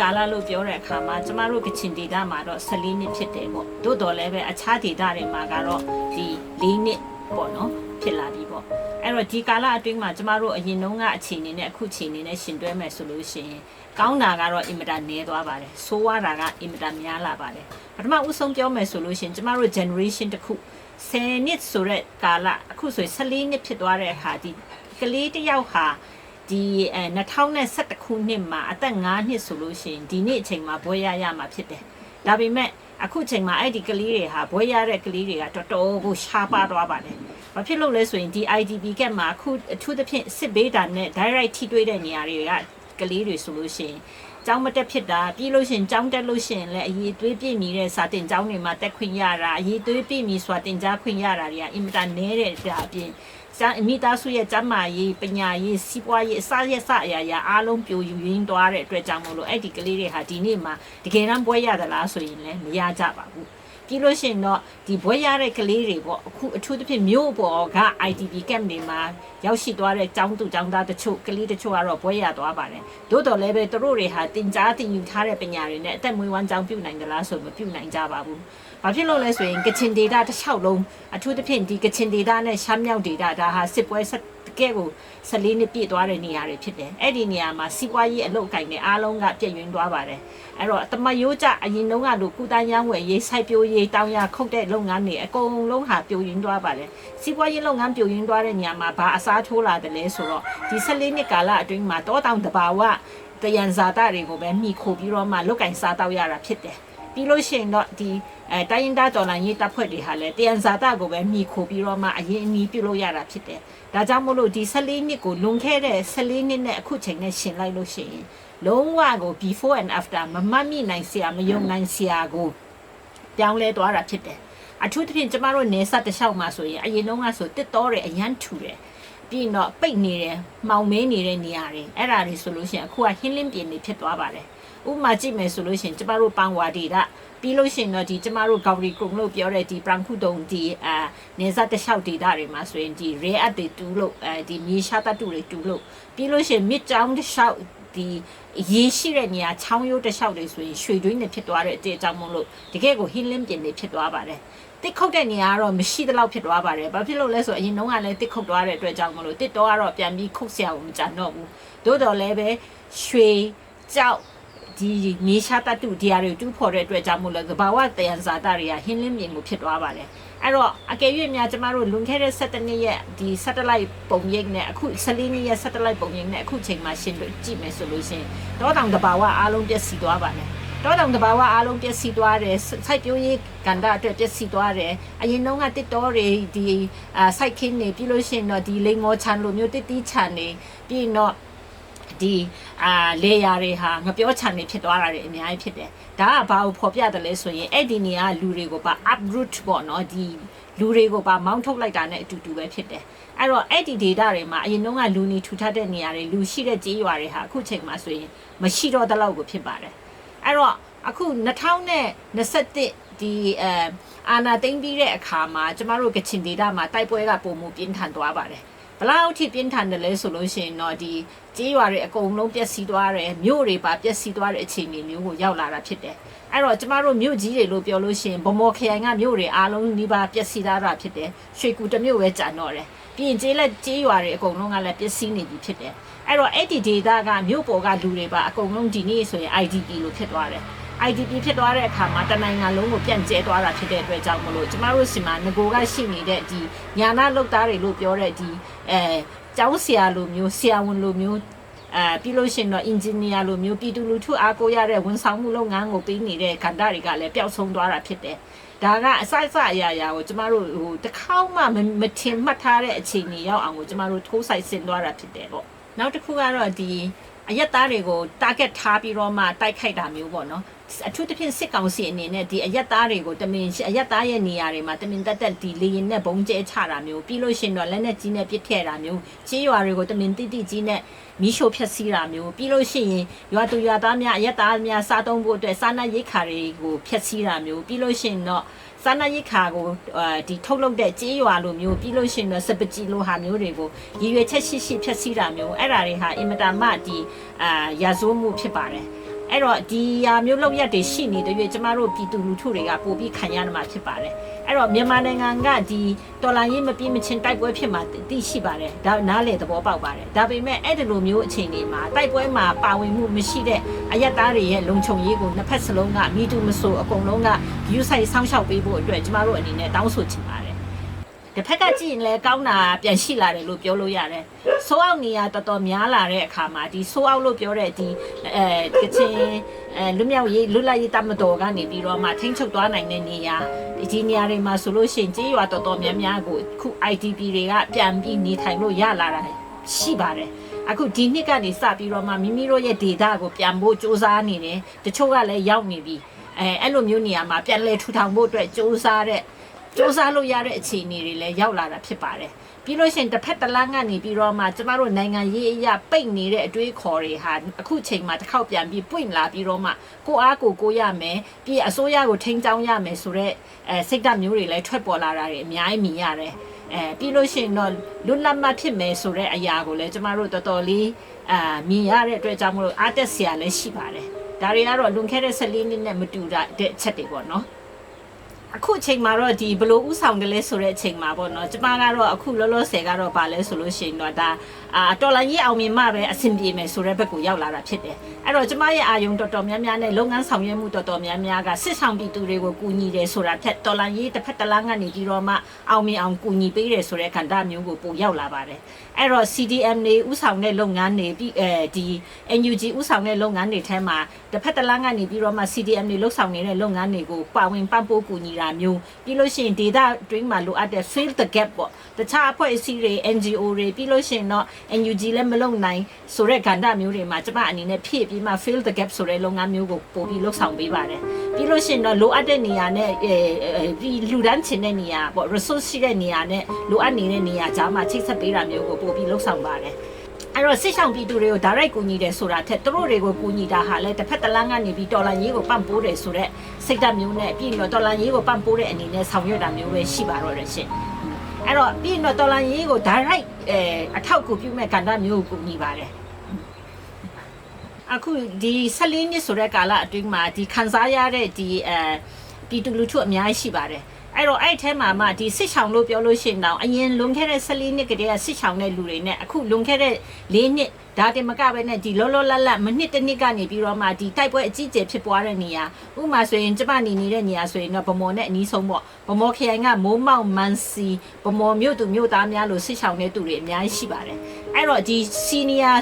ကာလလို့ပြောတဲ့အခါမှာကျမတို့ကချင်ဒေတာမှာတော့14နှစ်ဖြစ်တယ်ပေါ့သို့တော်လည်းပဲအခြားဒေတာတွေမှာကတော့ဒီ4နှစ်ပေါ့နော်ဖြစ်လာပြီပေါ့အဲ့တော့ဒီကာလအတွင်းမှာကျမတို့အရင်တုန်းကအခြေအနေနဲ့အခုအခြေအနေနဲ့ရှင်တွဲမယ်ဆိုလို့ရှိရင်ကောင်းတာကတော့အင်မတန်နည်းသွားပါတယ်ဆိုးရတာကအင်မတန်များလာပါတယ်ပထမဦးဆုံးပြောမယ်ဆိုလို့ရှိရင်ကျမတို့ generation တစ်ခု10နှစ်ဆိုတဲ့ကာလအခုဆိုရင်14နှစ်ဖြစ်သွားတဲ့အခါဒီကလေးတစ်ယောက်ဟာ ဒီအဲ2021ခုနှစ်မှာအသက်9နှစ်ဆိုလို့ရှိရင်ဒီနေ့အချိန်မှာဘွဲရရမှာဖြစ်တယ်။ဒါပေမဲ့အခုချိန်မှာအဲ့ဒီကလေးတွေဟာဘွဲရတဲ့ကလေးတွေကတော်တော်ကိုရှားပါသွားပါတယ်။ဘာဖြစ်လို့လဲဆိုရင်ဒီ IDP ကမှာအခုအထူးသဖြင့်စစ်ဘေးတာနဲ့ direct ထိတွေ့တဲ့နေရာတွေကကလေးတွေဆိုလို့ရှိရင် ကျောင်းမတက်ဖြစ်တာပြီးလို့ရှိရင်ကျောင်းတက်လို့ရှိရင်လည်းအရေးသွေးပြည့်မီတဲ့စာတင်ကျောင်းတွေမှာတက်ခွင့်ရတာအရေးသွေးပြည့်မီစွာတင်ကြားခွင့်ရတာတွေကအင်မတန်နည်းတဲ့ဒါအပြင်ကျန်မိသားစုရဲ့ကျန်းမာရေးပညာရေးစီးပွားရေးအစရစအရာရာအားလုံးပြိုယူရင်းသွားတဲ့အတွက်ကြောင့်မို့လို့အဲ့ဒီကလေးတွေဟာဒီနေ့မှာတကယ်တမ်းပွဲရသလားဆိုရင်လည်းမရကြပါဘူး ပြီးလို့ရှိရင်တော့ဒီဘွဲရတဲ့ကလေးတွေပေါ့အခုအထူးသဖြင့်မြို့ပေါ်က IDP camp တွေမှာရောက်ရှိသွားတဲ့ចောင်းသူចောင်းသားတချို့ကလေးတချို့ကတော့ဘွဲရသွားပါတယ်သို့တော်လည်းပဲသူတို့တွေဟာတင်ကြားတင်ယူထားတဲ့ပညာတွေနဲ့အသက်မွေးဝမ်းကြောင်းပြုနိုင်ကြလားဆိုမပြုနိုင်ကြပါဘူး ဘာဖြစ်လို့လဲဆိုရင်ကချင်ဒေတာတစ်လျှောက်လုံးအထူးသဖြင့်ဒီကချင်ဒေတာနဲ့ရှမ်းမြောက်ဒေတာဒါဟာစစ်ပွဲဆက်တကယ်ကို14နှစ်ပြည့်သွားတဲ့နေရာတွေဖြစ်တယ်အဲ့ဒီနေရာမှာစီးပွားရေးအလုပ်အကင်တွေအားလုံးကပြည့်ယွင်းသွားပါတယ်အဲ့တော့တမယိုးကြအရင်တုန်းကလိုကုတန်းရမ်းဝယ်ရေးစိုက်ပျိုးရေးတောင်ရခုတ်တဲ့လုပ်ငန်းတွေအကုန်လုံးဟာပြိုယွင်းသွားပါတယ်စီးပွားရေးလုပ်ငန်းပြိုယွင်းသွားတဲ့နေရာမှာဘာအစားထိုးလာတယ်လဲဆိုတော့ဒီ14နှစ်ကာလအတွင်းမှာတောတောင်တဘာဝတယံဇာတာတွေကိုပဲမိခိုပြီးတော့မှလုတ်ကင်စားတောက်ရတာဖြစ်တယ် ပြီးလို့ရှိရင်တော့ဒီအဲတိုင်းရင်းသားတော်လှန်ရေးတပ်ဖွဲ့တွေဟာလည်းတယံဇာတာကိုပဲမိခိုပြီးတော့မှအရင်အနည်းပြုလို့ရတာဖြစ်တယ်။ဒါကြောင့်မို့လို့ဒီ14နှစ်ကိုလွန်ခဲ့တဲ့14နှစ်နဲ့အခုချိန်နဲ့ရှင်လိုက်လို့ရှိရင်လုံးဝကို before and after မမှတ်မိနိုင်စရာမယုံနိုင်စရာကိုပြောင်းလဲသွားတာဖြစ်တယ်။အထူးသဖြင့်ကျမတို့နေဆက်တစ်လျှောက်မှာဆိုရင်အရင်တုန်းကဆိုတစ်တော်တယ်အရန်ထူတယ်။ပြီးတော့ပိတ်နေတယ်မှောင်မဲနေတဲ့နေရာတွေအဲ့ဒါတွေဆိုလို့ရှိရင်အခုကဟင်းလင်းပြင်းနေဖြစ်သွားပါတယ်။ ဥပမာကြည့်မယ်ဆိုလို့ရှိရင်ကျမတို့ပန်းဝါဒီကပြီးလို့ရှိရင်တော့ဒီကျမတို့ဂေါရီကုံလို့ပြောတဲ့ဒီပရန်ခုတုံဒီအာနေစားတလျှောက်ဒေတာတွေမှာဆိုရင်ဒီ rare art တွေတူလို့အဲဒီမြေရှားတတူတွေတူလို့ပြီးလို့ရှိရင်မြစ်ကြောင်းတလျှောက်ဒီရေရှိတဲ့နေရာချောင်းရိုးတလျှောက်တွေဆိုရင်ရွှေတွင်းတွေဖြစ်သွားတဲ့အတေအကြောင်းမို့လို့တကယ်ကိုဟင်းလင်းပြင်တွေဖြစ်သွားပါတယ်တစ်ခုတ်တဲ့နေရာကတော့မရှိသလောက်ဖြစ်သွားပါတယ်။ဘာဖြစ်လို့လဲဆိုအရင်တုန်းကလည်းတစ်ခုတ်သွားတဲ့အတွက်ကြောင့်မလို့တစ်တော့ကတော့ပြန်ပြီးခုတ်ဆရာကိုမကြံတော့ဘူး။သို့တော်လည်းပဲရွှေကြောက် ဒီမြေရှားတတုဒီဟာတွေတူးဖော်တဲ့အတွက်ကြောင့်မို့လို့သဘာဝတယံဇာတာတွေကဟင်းလင်းမြင်မှုဖြစ်သွားပါတယ်အဲ့တော့အကယ်၍များကျမတို့လွန်ခဲ့တဲ့7နှစ်ရဲ့ဒီ satellite ပုံရိပ်နဲ့အခု14နှစ်ရဲ့ satellite ပုံရိပ်နဲ့အခုချိန်မှာရှင်းလို့ကြည့်မယ်ဆိုလို့ရှင်တောတောင်တဘာဝအားလုံးပြည့်စည်သွားပါတယ်တောတောင်တဘာဝအားလုံးပြည့်စည်သွားတယ်စိုက်ပျိုးရေးကန္တာအတွက်ပြည့်စည်သွားတယ်အရင်တုန်းကတစ်တော်တွေဒီအာစိုက်ခင်းနေပြီးလို့ရှိရင်တော့ဒီလိမ်မောချန်လိုမျိုးတစ်တီးချန်နေပြီးတော့ ဒီအာလေယာတွေဟာငပြောချန်နေဖြစ်သွားတာတွေအများကြီးဖြစ်တယ်ဒါကဘာကိုဖော်ပြတယ်လဲဆိုရင်အဲ့ဒီနေရာလူတွေကိုပါ uproot ပေါ့နော်ဒီလူတွေကိုပါမောင်းထုတ်လိုက်တာနဲ့အတူတူပဲဖြစ်တယ်အဲ့တော့အဲ့ဒီ data တွေမှာအရင်တုန်းကလူနေထူထပ်တဲ့နေရာတွေလူရှိတဲ့ကြေးရွာတွေဟာအခုချိန်မှာဆိုရင်မရှိတော့တဲ့လောက်ကိုဖြစ်ပါတယ်အဲ့တော့အခု2021ဒီအဲအာနာသိမ့်ပြီးတဲ့အခါမှာကျမတို့ကချင်ဒေတာမှာတိုက်ပွဲကပုံမှုပြင်းထန်သွားပါတယ် ဘလောက်ထိပြင်းထန်တယ်လဲဆိုလို့ရှိရင်တော့ဒီကြေးရွာတွေအကုန်လုံးပျက်စီးသွားတယ်မြို့တွေပါပျက်စီးသွားတဲ့အခြေအနေမျိုးကိုရောက်လာတာဖြစ်တယ်အဲ့တော့ကျမတို့မြို့ကြီးတွေလို့ပြောလို့ရှိရင်ဗမော်ခရိုင်ကမြို့တွေအားလုံးဒီပါပျက်စီးသွားတာဖြစ်တယ်ရွှေကူတစ်မြို့ပဲကြံတော့တယ်ပြီးရင်ကျေးလက်ကြေးရွာတွေအကုန်လုံးကလည်းပျက်စီးနေပြီဖြစ်တယ်အဲ့တော့အဲ့ဒီ data ကမြို့ပေါ်ကလူတွေပါအကုန်လုံးဒီနေ့ဆိုရင် IDP လို့ဖြစ်သွားတယ် IDP ဖြစ်သွားတဲ့အခါမှာတနိုင်ငံလုံးကိုပြန့်ကျဲသွားတာဖြစ်တဲ့အတွက်ကြောင့်မလို့ကျမတို့စီမှာငကိုကရှိနေတဲ့ဒီညာနာလုတ်သားတွေလို့ပြောတဲ့ဒီအဲကျောင်းဆရာလိုမျိုးဆရာဝန်လိုမျိုးအဲပြီးလို့ရှိရင်တော့ engineer လိုမျိုးပြည်သူလူထုအားကိုးရတဲ့ဝန်ဆောင်မှုလုပ်ငန်းကိုပေးနေတဲ့ကဏ္ဍတွေကလည်းပျောက်ဆုံးသွားတာဖြစ်တယ်။ဒါကအစအစအရာရာကိုကျမတို့ဟိုတစ်ခေါက်မှမထင်မှတ်ထားတဲ့အခြေအနေရောက်အောင်ကိုကျမတို့ထိုးဆိုင်ဆင်သွားတာဖြစ်တယ်ပေါ့။ နောက်တစ်ခုကတော့ဒီအရက်သားတွေကို target ထားပြီးတော့မှတိုက်ခိုက်တာမျိုးပေါ့နော်အထူးသဖြင့်စစ်ကောင်စီအနေနဲ့ဒီအရက်သားတွေကိုတမင်အရက်သားရဲ့နေရာတွေမှာတမင်တက်တက်ဒီလေရင်နဲ့ဘုံကျဲချတာမျိုးပြီးလို့ရှင်တော့လက်နဲ့ကြီးနဲ့ပစ်ထည့်တာမျိုးချေးရွာတွေကိုတမင်တိတိကြီးနဲ့မီးရှို့ဖျက်ဆီးတာမျိုးပြီးလို့ရှိရင်ရွာသူရွာသားများအရက်သားများစားသုံးဖို့အတွက်စားနပ်ရိက္ခာတွေကိုဖျက်ဆီးတာမျိုးပြီးလို့ရှိရင်တော့ စားနပ်ရိက္ခာကိုဒီထုတ်လုပ်တဲ့ကြေးရွာလိုမျိုးပြီးလို့ရှိရင်တော့စပကြီလိုဟာမျိုးတွေကိုရည်ရွယ်ချက်ရှိရှိဖျက်ဆီးတာမျိုးအဲ့ဒါတွေဟာအင်မတန်မှဒီအာရာဇဝမှုဖြစ်ပါတယ် အဲ့တော့ဒီဟာမျိုးလောက်ရက်တွေရှိနေတဲ့၍ကျမတို့ပြည်သူလူထုတွေကပို့ပြီးခံရမှာဖြစ်ပါတယ်အဲ့တော့မြန်မာနိုင်ငံကဒီတော်လိုင်းရေးမပြီးမချင်းတိုက်ပွဲဖြစ်မှာသိရှိပါတယ်ဒါနားလေသဘောပေါက်ပါတယ်ဒါပေမဲ့အဲ့ဒီလိုမျိုးအခြေအနေမှာတိုက်ပွဲမှာပါဝင်မှုမရှိတဲ့အယက်သားတွေရဲ့လုံခြုံရေးကိုနှစ်ဖက်စလုံးကမိတူမဆိုအကုန်လုံးက view site စောင့်ရှောက်ပေးဖို့အတွက်ကျမတို့အနေနဲ့တောင်းဆိုချင်ပါတယ် တစ်ဖက်ကကြည့်ရင်လည်းကောင်းတာပြန်ရှိလာတယ်လို့ပြောလို့ရတယ်။ဆိုးအောင်နေရတော်တော်များလာတဲ့အခါမှာဒီဆိုးအောင်လို့ပြောတဲ့ဒီအဲကချင်အဲလူမျိုးရေးလူလိုက်ရေးတမတော်ကနေပြီးတော့မှထိန်းချုပ်သွားနိုင်တဲ့နေရာဒီဒီနေရာတွေမှာဆိုလို့ရှိရင်ကြေးရွာတော်တော်များများကိုခု IDP တွေကပြန်ပြီးနေထိုင်လို့ရလာတာရှိပါတယ်။အခုဒီနှစ်ကနေစပြီးတော့မှမိမိတို့ရဲ့ data ကိုပြန်ဖို့စူးစမ်းနေတယ်။တချို့ကလည်းရောက်နေပြီ။အဲအဲ့လိုမျိုးနေရာမှာပြန်လဲထူထောင်ဖို့အတွက်စူးစမ်းတဲ့ စူးစမ်းလို့ရတဲ့အခြေအနေတွေလည်းရောက်လာတာဖြစ်ပါတယ်။ပြီးလို့ရှိရင်တစ်ဖက်တစ်လမ်းကနေပြီးတော့မှကျမတို့နိုင်ငံရေးအရာပိတ်နေတဲ့အတွေးခေါ်တွေဟာအခုချိန်မှာတစ်ခေါက်ပြန်ပြီးပွင့်လာပြီးတော့မှကိုအားကိုကိုရမယ်ပြီးအစိုးရကိုထိန်းချောင်းရမယ်ဆိုတော့အဲစိတ်ဓာတ်မျိုးတွေလည်းထွက်ပေါ်လာတာတွေအများကြီးမြင်ရတယ်။အဲပြီးလို့ရှိရင်တော့လွတ်လပ်မှဖြစ်မယ်ဆိုတဲ့အရာကိုလည်းကျမတို့တော်တော်လေးအာမြင်ရတဲ့အတွက်ကြောင့်မလို့အားတက်စရာလည်းရှိပါတယ်။ဒါတွေကတော့လွန်ခဲ့တဲ့14နှစ်နဲ့မတူတဲ့အချက်တွေပေါ့နော်။ အခုအချိန်မှာတော့ဒီဘလို့ဥဆောင်တယ်လဲဆိုတဲ့အချိန်မှာပေါ့နော်ကျမကတော့အခုလောလောဆယ်ကတော့ဗာလဲဆိုလို့ရှိရင်တော့ဒါ အာတော်လိုင်းရေးအောင်မြင်မှပဲအဆင်ပြေမယ်ဆိုတဲ့ဘက်ကိုရောက်လာတာဖြစ်တယ်အဲ့တော့ကျမရဲ့အာယုံတော်တော်များများနဲ့လုပ်ငန်းဆောင်ရွက်မှုတော်တော်များများကစစ်ဆောင်ပြည်သူတွေကိုကူညီတယ်ဆိုတာဖြတ်တော်လိုင်းရေးတစ်ဖက်တစ်လမ်းကနေပြီးတော့မှအောင်မြင်အောင်ကူညီပေးတယ်ဆိုတဲ့ခန္ဓာမျိုးကိုပို့ရောက်လာပါတယ်အဲ့တော့ CDM တွေဥဆောင်တဲ့လုပ်ငန်းတွေပြီးအဲဒီ NUG ဥဆောင်တဲ့လုပ်ငန်းတွေထဲမှာတစ်ဖက်တစ်လမ်းကနေပြီးတော့မှ CDM တွေလှုပ်ဆောင်နေတဲ့လုပ်ငန်းတွေကိုပါဝင်ပံ့ပိုးကူညီတာမျိုးပြီးလို့ရှိရင် data တွင်းမှာလိုအပ်တဲ့ fill the gap ပေါ့တခြားအဖွဲ့အစည်းတွေ NGO တွေပြီးလို့ရှိရင်တော့ NUG လည်းမလုပ်နိုင်ဆိုတဲ့ကဏ္ဍမျိုးတွေမှာကျမအနေနဲ့ဖြည့်ပြီးမှ fill the gap ဆိုတဲ့လုပ်ငန်းမျိုးကိုပို့ပြီးလှုပ်ဆောင်ပေးပါတယ်ပြီးလို့ရှိရင်တော့လိုအပ်တဲ့နေရာနဲ့အဲပြီးလူဒန်းချင်တဲ့နေရာပေါ့ resource ရှိတဲ့နေရာနဲ့လိုအပ်နေတဲ့နေရာကြားမှာချိတ်ဆက်ပေးတာမျိုးကိုပို့ပြီးလှုပ်ဆောင်ပါတယ်အဲ့တော့စစ်ဆောင်ပြည်သူတွေကို direct ကူညီတယ်ဆိုတာထက်သူတို့တွေကိုကူညီတာဟာလည်းတစ်ဖက်တစ်လမ်းကနေပြီးတော်လာရေးကိုပံ့ပိုးတယ်ဆိုတော့စိတ်ဓာတ်မျိုးနဲ့ပြီးတော့တော်လာရေးကိုပံ့ပိုးတဲ့အနေနဲ့ဆောင်ရွက်တာမျိုးပဲရှိပါတော့တယ်ရှင် အဲ့တော့ပြီးတော့တော်လာရေးကို direct အဲအထောက်အကူပြုမဲ့ကဏ္ဍမျိုးကိုကူညီပါတယ်အခုဒီ14နှစ်ဆိုတဲ့ကာလအတွင်းမှာဒီခန်းစားရတဲ့ဒီအဲပြည်သူလူထုအများကြီးရှိပါတယ်အဲ့တော့အဲ့ထဲမှာမှဒီစစ်ဆောင်လို့ပြောလို့ရှိရင်တော့အရင်လွန်ခဲ့တဲ့14နှစ်ကတည်းကစစ်ဆောင်တဲ့လူတွေနဲ့အခုလွန်ခဲ့တဲ့4နှစ် ဒါတင်မကပဲနဲ့ဒီလောလောလတ်လတ်မနှစ်တစ်နှစ်ကနေပြီးတော့မှဒီတိုက်ပွဲအကြီးကျယ်ဖြစ်ပွားတဲ့နေရာဥပမာဆိုရင်ကျမနေနေတဲ့နေရာဆိုရင်တော့ဗမော်နဲ့အနီးဆုံးပေါ့ဗမော်ခရိုင်ကမိုးမောက်မန်စီဗမော်မြို့သူမြို့သားများလို့စစ်ဆောင်တဲ့သူတွေအများကြီးရှိပါတယ်အဲ့တော့ဒီ senior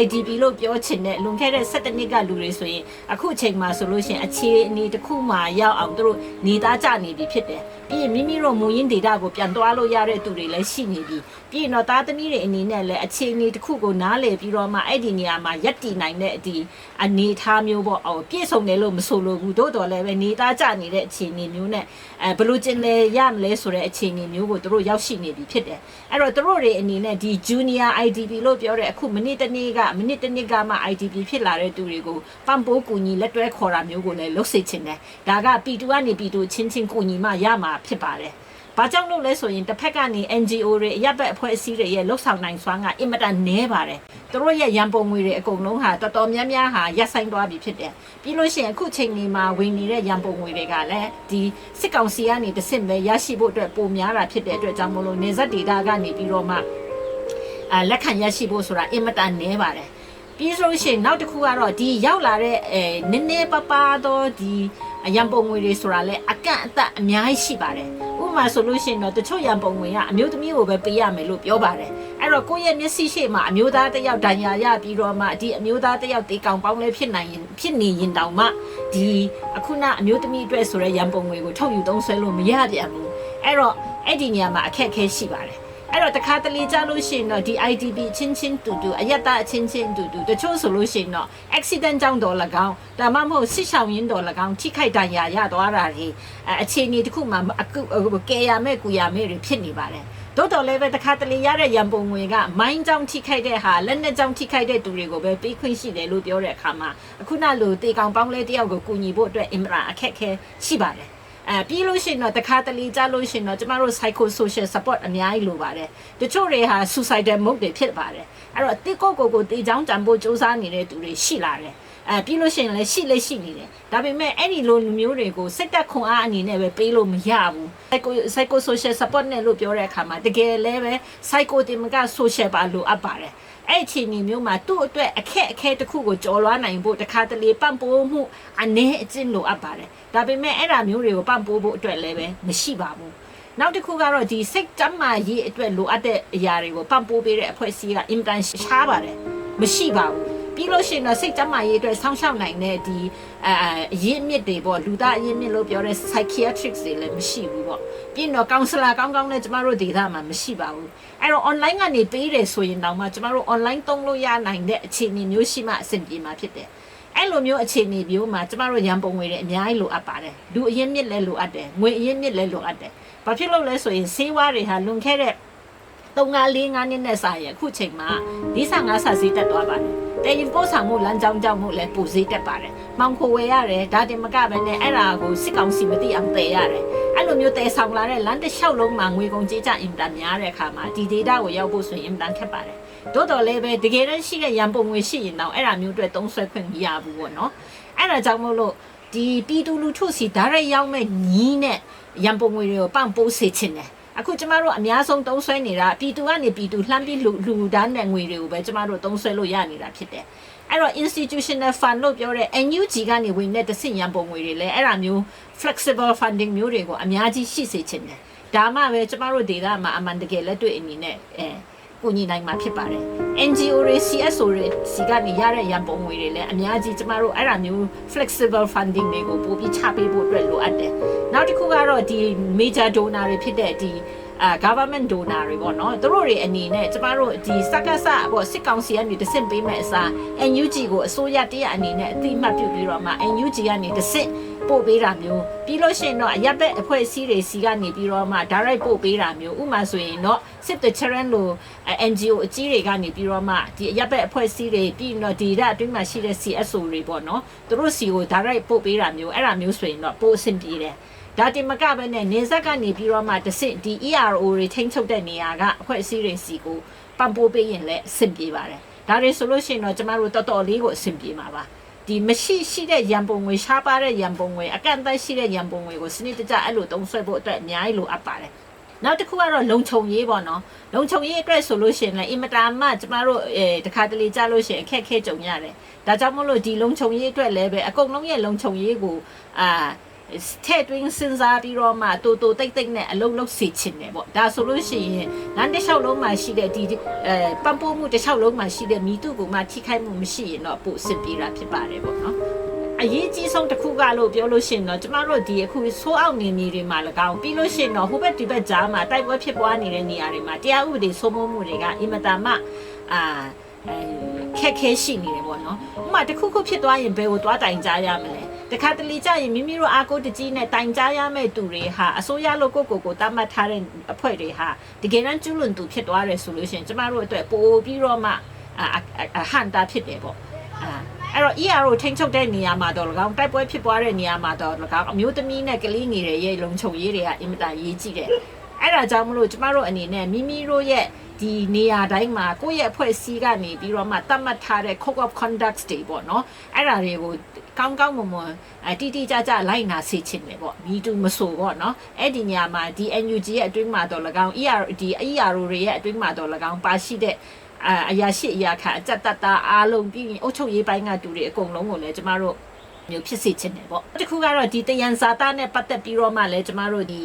IDP လို့ပြောချင်တဲ့လွန်ခဲ့တဲ့17နှစ်ကလူတွေဆိုရင်အခုအချိန်မှာဆိုလို့ရှိရင်အခြေအနေတစ်ခုမှရောက်အောင်သူတို့နေသားကြနေပြီဖြစ်တယ်ပြီးရင်မိမိတို့မူရင်းဒေတာကိုပြန်သွားလို့ရတဲ့သူတွေလည်းရှိနေပြီပြီးရင်တော့သားသမီးတွေအနေနဲ့လည်းအခြေအနေတစ်ခုကိုနားလည်ပြီးတော့မှအဲ့ဒီနေရာမှာရက်တည်နိုင်တဲ့ဒီအနေထားမျိုးပေါ့အော်ပြည့်စုံတယ်လို့မဆိုလိုဘူးတို့တော်လည်းပဲနေသားကြနေတဲ့အခြေအနေမျိုးနဲ့အဲဘလို့ကျင်လဲရမလဲဆိုတဲ့အခြေအနေမျိုးကိုသူတို့ရောက်ရှိနေပြီဖြစ်တယ်အဲ့တော့သူတို့တွေအနေနဲ့ဒီ junior IDP လို့ပြောတဲ့အခုမိနစ်တစ်နေ့ကမိနစ်တစ်နေ့ကမှ IDP ဖြစ်လာတဲ့သူတွေကိုပံ့ပိုးကူညီလက်တွဲခေါ်တာမျိုးကိုလည်းလုပ်စေချင်တယ်ဒါက P2 ကနေ P2 ချင်းချင်းကူညီမှရမှာဖြစ်ပါတယ် ဘာကြောင့်လို့လဲဆိုရင်တစ်ဖက်ကနေ NGO တွေအရက်ဘက်အဖွဲ့အစည်းတွေရဲ့လှုပ်ဆောင်နိုင်စွမ်းကအင်မတန်နည်းပါတယ်။သူတို့ရဲ့ရန်ပုံငွေတွေအကုန်လုံးဟာတော်တော်များများဟာရပ်ဆိုင်သွားပြီဖြစ်တယ်။ပြီးလို့ရှိရင်အခုချိန်ဒီမှာဝင်နေတဲ့ရန်ပုံငွေတွေကလည်းဒီစစ်ကောင်စီကနေတစ်စစ်ပဲရရှိဖို့အတွက်ပုံများတာဖြစ်တဲ့အတွက်ကြောင့်မလို့နေဆက်ဒေတာကနေပြီးတော့မှအာလက်ခံရရှိဖို့ဆိုတာအင်မတန်နည်းပါတယ်။ပြီးဆိုလို့ရှိရင်နောက်တစ်ခုကတော့ဒီရောက်လာတဲ့အဲနည်းနည်းပါးပါးသောဒီရန်ပုံငွေတွေဆိုတာလဲအကန့်အသတ်အများကြီးရှိပါတယ်ဥပ မာဆိုလို့ရှိရင်တော့တချို့ရန်ပုံငွေကအမျိုးသမီးကိုပဲပေးရမယ်လို့ပြောပါတယ်အဲ့တော့ကိုယ့်ရဲ့မျက်စိရှိမှအမျိုးသားတစ်ယောက်ဒဏ်ရာရပြီးတော့မှဒီအမျိုးသားတစ်ယောက်တေကောင်ပေါင်းလဲဖြစ်နိုင်ရင်ဖြစ်နေရင်တောင်မှဒီအခုနအမျိုးသမီးအတွက်ဆိုရဲရန်ပုံငွေကိုထုတ်ယူသုံးဆွဲလို့မရပြန်ဘူးအဲ့တော့အဲ့ဒီနေရာမှာအခက်အခဲရှိပါတယ် အဲ့တော့တခါတလေကြလို့ရှိရင်တော့ဒီ IDP ချင်းချင်းတူတူအယက်သားအချင်းချင်းတူတူတချို့ဆိုလို့ရှိရင်တော့ accident ကြောင့်တော့၎င်းဒါမှမဟုတ်ဆစ်ဆောင်ရင်းတော့၎င်းထိခိုက်ဒဏ်ရာရသွားတာတွေအခြေအနေတစ်ခုမှအခုကယ်ရမဲ့ကူရမဲ့တွေဖြစ်နေပါတယ်တို့တော်လည်းပဲတခါတလေရတဲ့ရန်ပုံငွေကမိုင်းကြောင့်ထိခိုက်တဲ့ဟာလက်နက်ကြောင့်ထိခိုက်တဲ့သူတွေကိုပဲပေးခွင့်ရှိတယ်လို့ပြောတဲ့အခါမှာအခုနလိုတေကောင်ပေါင်းလဲတယောက်ကိုကူညီဖို့အတွက်အင်မရာအခက်ခဲရှိပါတယ် အဲပြီးလို့ရှိရင်တော့တခါတလေကြားလို့ရှိရင်တော့ကျမတို့ psycho social support အများကြီးလိုပါတယ်တချို့တွေဟာ suicidal mode တွေဖြစ်ပါတယ်အဲ့တော့တိကိုကိုကိုတေချောင်းတံဖို့စူးစမ်းနေတဲ့သူတွေရှိလာတယ်အဲပြီးလို့ရှိရင်လည်းရှိလည်းရှိနေတယ်ဒါပေမဲ့အဲ့ဒီလိုလူမျိုးတွေကိုစိတ်သက်ခွန်အားအနေနဲ့ပဲပေးလို့မရဘူး psycho psycho social support နဲ့လို့ပြောတဲ့အခါမှာတကယ်လည်းပဲ psycho တင်မက social ပါလို့အပ်ပါတယ် အဲ့အချိန်ဒီမျိုးမှာသူ့အတွက်အခက်အခဲတစ်ခုကိုကြော်လွှားနိုင်ဖို့တခါတလေပံ့ပိုးမှုအနေအကျင့်လိုအပ်ပါတယ်ဒါပေမဲ့အဲ့ဒါမျိုးတွေကိုပံ့ပိုးဖို့အတွက်လည်းပဲမရှိပါဘူးနောက်တစ်ခုကတော့ဒီစိတ်ကြမ်းမာရေးအတွက်လိုအပ်တဲ့အရာတွေကိုပံ့ပိုးပေးတဲ့အဖွဲ့အစည်းကအင်တန်ရှားပါတယ်မရှိပါဘူးပြီးလို့ရှိရင်တော့စိတ်ကြမ်းမာရေးအတွက်ဆောင်းရှောက်နိုင်တဲ့ဒီအာအရင်းမြစ်တွေပေါ့လူသားအရင်းမြစ်လို့ပြောတဲ့ psychiatrics တွေလည်းမရှိဘူးပေါ့ ပြီးတော့ counselor ကောင်းကောင်းနဲ့ကျမတို့ဒေသမှာမရှိပါဘူးအဲ့တော့ online ကနေပေးတယ်ဆိုရင်တော့မှကျမတို့ online သုံးလို့ရနိုင်တဲ့အခြေအနေမျိုးရှိမှအဆင်ပြေမှာဖြစ်တယ်အဲ့လိုမျိုးအခြေအနေမျိုးမှာကျမတို့ရန်ပုံငွေတွေအများကြီးလိုအပ်ပါတယ်လူအရင်းမြစ်လည်းလိုအပ်တယ်ငွေအရင်းမြစ်လည်းလိုအပ်တယ်ဘာဖြစ်လို့လဲဆိုရင်ဆေးဝါးတွေဟာလွန်ခဲ့တဲ့ 3 4 5 5နှစ်နဲ့စာရင်အခုချိန်မှာဒီဆာငါးဆာဈေးတက်သွားပါတယ်တယ်ရင်ပို့ဆောင်မှုလမ်းကြောင်းကြောင့်မို့လဲပိုဈေးတက်ပါတယ်မောင်ခိုဝယ်ရတယ်ဒါတင်မကပဲနဲ့အဲ့ဒါကိုစစ်ကောင်စီမသိအောင်တည်ရတယ်အဲ့လိုမျိုးတည်ဆောင်လာတဲ့လမ်းတစ်လျှောက်လုံးမှာငွေကုန်ကြေးကျအင်တာများတဲ့အခါမှာဒီ data ကိုရောက်ဖို့ဆိုရင်အင်တာခက်ပါတယ်တိုးတော်လည်းပဲတကယ်တမ်းရှိတဲ့ရန်ပုံငွေရှိရင်တော့အဲ့ဒါမျိုးအတွက်သုံးဆွဲခွင့်မရဘူးပေါ့နော်အဲ့ဒါကြောင့်မို့လို့ဒီပြည်သူလူထုစီဓာတ်ရိုက်ရောက်မဲ့ညီးနဲ့ရန်ပုံငွေတွေကိုပန့်ပိုးစေချင်တယ် အခုကျမတို့အများဆုံးသုံးဆွဲနေတာပြည်သူကနေပြည်သူလှမ်းပြီးလူလူဒန်းတဲ့ငွေတွေကိုပဲကျမတို့သုံးဆွဲလို့ရနေတာဖြစ်တယ်။အဲ့တော့ institutional fund လို့ပြောတဲ့ NUG ကနေဝင်တဲ့တဆင့်ရန်ပုံငွေတွေလည်းအဲ့ဒါမျိုး flexible funding မျိုးတွေကိုအများကြီးရှိစေချင်တယ်။ဒါမှပဲကျမတို့ဒေသမှာအမှန်တကယ်လက်တွေ့အနေနဲ့အဲ ကိုညီနိုင်မှာဖြစ်ပါတယ်။ NGO တွေ CSO တွေစီကနေရတဲ့ရန်ပုံငွေတွေလည်းအများကြီးကျမတို့အဲ့ဒါမျိုး flexible funding တွေကိုပို့ပြီးချပေးဖို့အတွက်လိုအပ်တယ်။နောက်တစ်ခုကတော့ဒီ major donor တွေဖြစ်တဲ့ဒီအာ government donor တွေပေါ့နော်သူတို့တွေအနေနဲ့ကျမတို့ဒီစက္ကစပေါ့စစ်ကောင်စီကနေတဆင့်ပေးမဲ့အစား NUG ကိုအစိုးရတရအနေနဲ့အတိအမှတ်ပြုပြီးတော့မှ NUG ကနေတဆင့် ပို့ပေးတာမျိုးပြီးလို့ရှိရင်တော့အရက်ဘက်အဖွဲ့အစည်းတွေစီကနေပြီးတော့မှ direct ပို့ပေးတာမျိုးဥမာဆိုရင်တော့စစ်တချရန်လို NGO အကြီးတွေကနေပြီးတော့မှဒီအရက်ဘက်အဖွဲ့အစည်းတွေပြီးတော့ဒီရအတွင်းမှာရှိတဲ့ CSO တွေပေါ့နော်သူတို့စီကို direct ပို့ပေးတာမျိုးအဲ့ဒါမျိုးဆိုရင်တော့ပို့အဆင်ပြေတယ်ဒါတင်မကပဲနဲ့နေဆက်ကနေပြီးတော့မှတဆင့်ဒီ ERO တွေထိန်းချုပ်တဲ့နေရာကအဖွဲ့အစည်းတွေစီကိုပံ့ပိုးပေးရင်လည်းအဆင်ပြေပါတယ်ဒါတွေဆိုလို့ရှိရင်တော့ကျမတို့တော်တော်လေးကိုအဆင်ပြေမှာပါ ဒီမရှိရှိတဲ့ရန်ပုံငွေရှားပါတဲ့ရန်ပုံငွေအကန့်အသတ်ရှိတဲ့ရန်ပုံငွေကိုစနစ်တကျအဲ့လိုသုံးဆွဲဖို့အတွက်အများကြီးလိုအပ်ပါတယ်နောက်တစ်ခုကတော့လုံခြုံရေးပေါ့နော်လုံခြုံရေးအတွက်ဆိုလို့ရှိရင်လည်းအင်မတန်မှကျမတို့အဲတခါတလေကြားလို့ရှိရင်အခက်အခဲကြုံရတယ်ဒါကြောင့်မို့လို့ဒီလုံခြုံရေးအတွက်လည်းပဲအကုန်လုံးရဲ့လုံခြုံရေးကိုအာ ထဲ့တွင်းစဉ်းစားပြီးတော့မှတူတူတိတ်တိတ်နဲ့အလုံးလုံးစေချင်တယ်ပေါ့ဒါဆိုလို့ရှိရင်လမ်းတစ်လျှောက်လုံးမှာရှိတဲ့ဒီအဲပံပိုးမှုတစ်လျှောက်လုံးမှာရှိတဲ့မိတုကမှထိခိုက်မှုမရှိရင်တော့ပို့စစ်ပြေတာဖြစ်ပါတယ်ပေါ့နော်အရေးကြီးဆုံးတစ်ခုကလို့ပြောလို့ရှိရင်တော့ကျမတို့ဒီအခုဆိုးအောက်နေမြေတွေမှာ၎င်းပြီးလို့ရှိရင်တော့ဟိုဘက်ဒီဘက်ကြားမှာတိုက်ပွဲဖြစ်ပွားနေတဲ့နေရာတွေမှာတရားဥပဒေစိုးမိုးမှုတွေကအင်မတန်မှအာ အဲခက်ခဲရှိနေတယ်ပေါ့နော်ဥပမာတစ်ခုခုဖြစ်သွားရင်ဘယ်ကိုသွားတိုင်ကြရမလဲတခါတလေကြရင်မိမိတို့အာကိုတကြီးနဲ့တိုင်ကြားရမယ့်သူတွေဟာအစိုးရလို့ကိုကိုကိုတတ်မှတ်ထားတဲ့အဖွဲ့တွေဟာတကယ်တမ်းကျွလွန်သူဖြစ်သွားတယ်ဆိုလို့ရှိရင်ကျမတို့အတွက်ပိုပြီးတော့မှအဟန်တာဖြစ်တယ်ပေါ့အာအဲ့တော့ ER ကိုထိန်းချုပ်တဲ့နေရာမှာတော့၎င်းတိုက်ပွဲဖြစ်ပွားတဲ့နေရာမှာတော့၎င်းအမျိုးသမီးနဲ့ကလေးငယ်တွေရဲ့လုံခြုံရေးတွေကအင်မတန်ရေးကြည့်တယ်အဲ့ဒါကြောင့်မလို့ကျမတို့အနေနဲ့မိမိတို့ရဲ့ ဒီနေရာတိုင်းမှာကိုယ့်ရဲ့အဖွဲ့အစည်းကနေပြီးတော့မှတတ်မှတ်ထားတဲ့ code of conduct တွေပေါ့နော်အဲ့ဒါတွေကိုကောင်းကောင်းမွန်မွန်အတိတိကျကျလိုက်နာစေချင်တယ်ပေါ့မိတူမဆိုပေါ့နော်အဲ့ဒီညမှာဒီ NUG ရဲ့အတွင်းမှာတော့၎င်း ER ဒီ ER တွေရဲ့အတွင်းမှာတော့၎င်းပါရှိတဲ့အာအရာရှိအရာခအကြက်တတ်တာအားလုံးပြီးရင်အုတ်ချုပ်ရေးပိုင်းကတူတွေအကုန်လုံးကိုလည်းကျမတို့မျိုးဖြစ်စေချင်တယ်ပေါ့တခုကတော့ဒီတယန်ဇာတာနဲ့ပတ်သက်ပြီးတော့မှလည်းကျမတို့ဒီ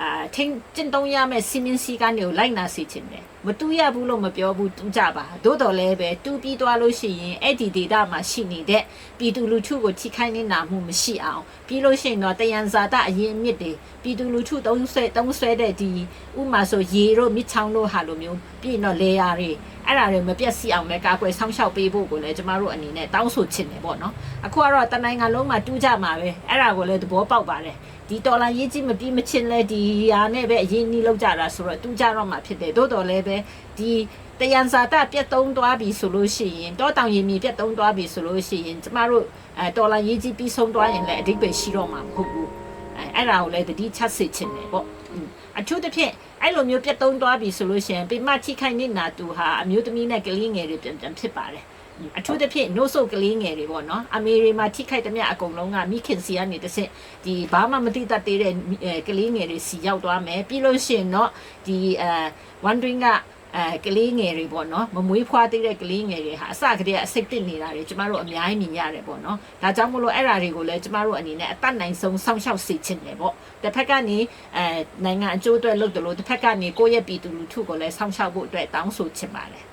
အာထင်းကျင့်သုံးရမယ့်စီမင်းစည်းကမ်းတွေကိုလိုက်နာစေချင်တယ် မတူရဘူးလို့မပြောဘူးတူကြပါသို့တော်လည်းပဲတူပြီးသွားလို့ရှိရင်အဲ့ဒီဒေတာမှာရှိနေတဲ့ပြည်သူလူထုကိုထိခိုက်နေတာမှုမရှိအောင်ပြီးလို့ရှိရင်တော့တယံဇာတအရင်အမြစ်တွေပြည်သူလူထုသုံးဆွဲသုံးဆွဲတဲ့ဒီဥမာဆိုရေတို့မြစ်ချောင်းတို့ဟာလိုမျိုးပြီးတော့လေယာတွေအဲ့ဒါတွေမပြတ်စီအောင်လည်းကာကွယ်ဆောင်းရှောက်ပေးဖို့ကိုလည်းကျမတို့အနေနဲ့တောင်းဆိုချင်တယ်ပေါ့နော်အခုကတော့တနိုင်ငံလုံးမှာတူးကြမှာပဲအဲ့ဒါကိုလည်းသဘောပေါက်ပါတယ်ဒီတော်လာရေးကြီးမပြီးမချင်းလဲဒီဟာနဲ့ပဲအရင်နီးလောက်ကြတာဆိုတော့တူးကြတော့မှဖြစ်တယ်တိုးတော်လည်းပဲဒီတယံဇာတပြတ်သုံးသွားပြီဆိုလို့ရှိရင်တောတောင်ရင်မြေပြတ်သုံးသွားပြီဆိုလို့ရှိရင်ကျမတို့အဲတော်လာရေးကြီးပြီးဆုံးသွားရင်လည်းအဓိပ္ပာယ်ရှိတော့မှာမဟုတ်ဘူးအဲအဲ့ဒါကိုလည်းတတိချက်စစ်ချင်တယ်ပေါ့အထူးသဖြင့်အဲ့လိုမျိုးပြတ်သုံးသွားပြီဆိုလို့ရှိရင်ပိမချိခိုင်နေတာသူဟာအမျိုးသမီးနဲ့ကလေးငယ်တွေပြန်ပြန်ဖြစ်ပါတယ် အထူးသဖြင့်နှုတ်ဆုပ်ကလေးငယ်တွေပေါ့နော်အမေရိမှာထိခိုက်သမျှအကုန်လုံးကမိခင်စီကနေတစ်ဆင့်ဒီဘာမှမသိတတ်သေးတဲ့အဲကလေးငယ်တွေစီရောက်သွားမယ်ပြီးလို့ရှိရင်တော့ဒီအဲ wondering ကအဲကလေးငယ်တွေပေါ့နော်မမွေးဖွားသေးတဲ့ကလေးငယ်တွေဟာအစကတည်းကအစိတ်တစ်နေတာတွေကျမတို့အများကြီးမြင်ရတယ်ပေါ့နော်ဒါကြောင့်မလို့အဲ့ဓာတွေကိုလည်းကျမတို့အနေနဲ့အတတ်နိုင်ဆုံးစောင့်ရှောက်စေချင်တယ်ပေါ့တစ်ဖက်ကနေအဲနိုင်ငံအကျိုးအတွက်လုပ်တယ်လို့တစ်ဖက်ကနေကိုယ့်ရဲ့ပြည်သူလူထုကိုလည်းစောင့်ရှောက်ဖို့အတွက်တောင်းဆိုချင်ပါတယ်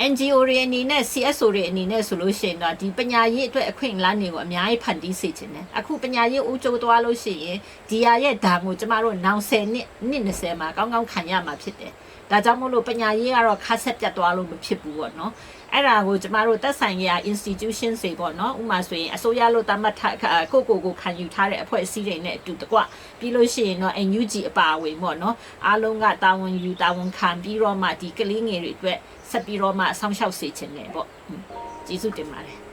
NGO တွေအနေနဲ့ CSO တွေအနေနဲ့ဆိုလို့ရှိရင်တော့ဒီပညာရေးအတွက်အခွင့်အလမ်းတွေကိုအများကြီးဖန်တီးစေချင်တယ်အခုပညာရေးဦးကျိုးသွားလို့ရှိရင်ဒီဟာရဲ့ဓာတ်ကိုကျမတို့နောင်10နှစ်နှစ်20မှာကောင်းကောင်းခံရမှာဖြစ်တယ်ဒါကြောင့်မို့လို့ပညာရေးကတော့ခါဆက်ပြတ်သွားလို့မဖြစ်ဘူးပေါ့နော် အဲ့ဒါကိုကျမတို့သက်ဆိုင်ရာ institution တွေပေါ့နော်ဥပမာဆိုရင်အစိုးရလို့တတ်မှတ်ထားကိုကိုကိုခံယူထားတဲ့အဖွဲ့အစည်းတွေနဲ့အတူတကွပြီးလို့ရှိရင်တော့ NUG အပါအဝင်ပေါ့နော်အားလုံးကတာဝန်ယူတာဝန်ခံပြီးတော့မှဒီကလေးငယ်တွေအတွက်ဆက်ပြီးတော့မှဆောင်းလျှောက်စေချင်တယ်ပေါ့ကျေးဇူးတင်ပါတယ်